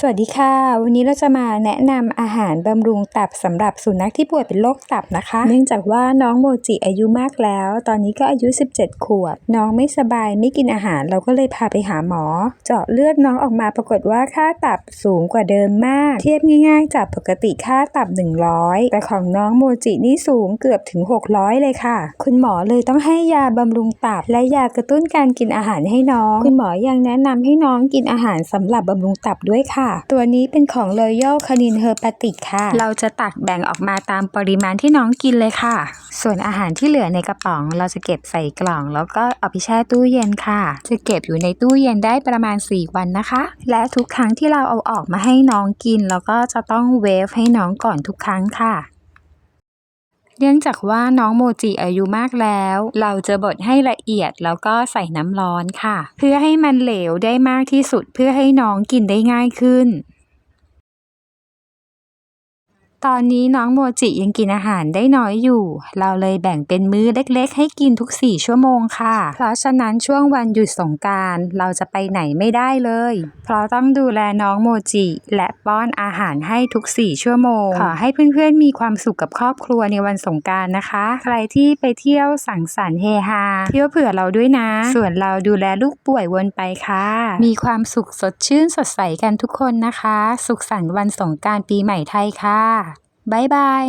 สวัสดีค่ะ วันนี้เราจะมาแนะนำอาหารบำรุงตับสำหรับสุนัขที่ป่วยเป็นโรคตับนะคะ เนื่องจากว่าน้องโมจิอายุมากแล้ว ตอนนี้ก็อายุ 17 ขวบ น้องไม่สบายไม่กินอาหารเราก็เลยพาไปหาหมอ เจาะเลือดน้องออกมาปรากฏว่าค่าตับสูงกว่าเดิมมาก เทียบง่ายๆจากปกติค่าตับ 100 แต่ของน้องโมจินี่สูงเกือบถึง 600 เลยค่ะ คุณหมอเลยต้องให้ยาบำรุงตับ และยากระตุ้นการกินอาหารให้น้อง คุณหมอยังแนะนำให้น้องกินอาหารสำหรับบำรุงตับด้วยค่ะตัวนี้เป็นของ Royal Canin Herbatics ค่ะ เราจะตักแบ่งออกมาตามปริมาณที่น้องกินเลยค่ะ ส่วนอาหารที่เหลือในกระป๋อง เราจะเก็บใส่กล่อง แล้วก็เอาไปแช่ตู้เย็นค่ะ จะเก็บอยู่ในตู้เย็นได้ประมาณ 4 วันนะคะ และทุกครั้งที่เราเอาออกมาให้น้องกิน เราก็จะต้องเวฟให้น้องก่อนทุกครั้งค่ะ เนื่องจากว่าน้องโมจิอายุมากแล้ว เราจะบดให้ละเอียดแล้วก็ใส่น้ำร้อนค่ะ เพื่อให้มันเหลวได้มากที่สุดเพื่อให้น้องกินได้ง่ายขึ้น ตอนนี้น้องโมจิยังกินอาหารได้น้อยอยู่ เราเลยแบ่งเป็นมื้อเล็กๆ ให้กินทุก 4 ชั่วโมงค่ะ เพราะฉะนั้นช่วงวันหยุดสงการเราจะไปไหนไม่ได้เลย เพราะต้องดูแลน้องโมจิ และป้อนอาหารให้ทุก 4 ชั่วโมง ขอให้เพื่อนๆ มีความสุขกับครอบครัวในวันสงการนะคะ ใครที่ไปเที่ยวสังสรรค์เฮฮาเที่ยวเผื่อเราด้วยนะ ส่วนเราดูแลลูกป่วยวนไปค่ะ มีความสุขสดชื่นสดใสกันทุกคนนะคะ สุขสันต์วันสงการปีใหม่ไทยค่ะ บ๊ายบาย